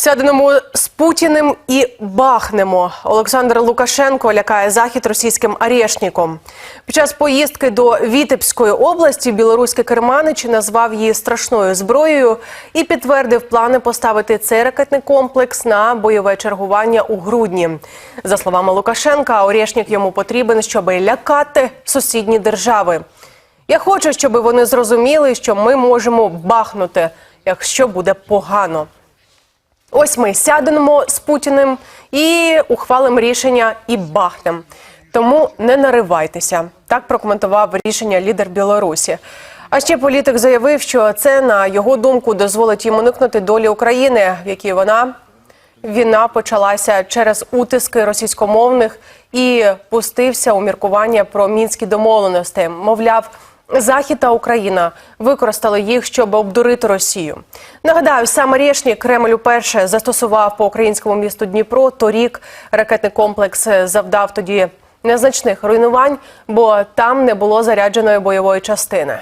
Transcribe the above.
Сядемо з Путіним і бахнемо. Олександр Лукашенко лякає захід російським арешником. Під час поїздки до Вітебської області білоруський керманич назвав її страшною зброєю і підтвердив плани поставити цей ракетний комплекс на бойове чергування у грудні. За словами Лукашенка, Орешник йому потрібен, щоб лякати сусідні держави. Я хочу, щоб вони зрозуміли, що ми можемо бахнути, якщо буде погано. Ось ми сядемо з Путіним і ухвалимо рішення і бахнем. Тому не наривайтеся. Так прокоментував рішення лідер Білорусі. А ще політик заявив, що це на його думку дозволить їм уникнути долі України, в якій вона війна почалася через утиски російськомовних і пустився у міркування про мінські домовленості. Мовляв. Захід та Україна використали їх, щоб обдурити Росію. Нагадаю, саме рішні Кремль уперше застосував по українському місту Дніпро. Торік ракетний комплекс завдав тоді незначних руйнувань, бо там не було зарядженої бойової частини.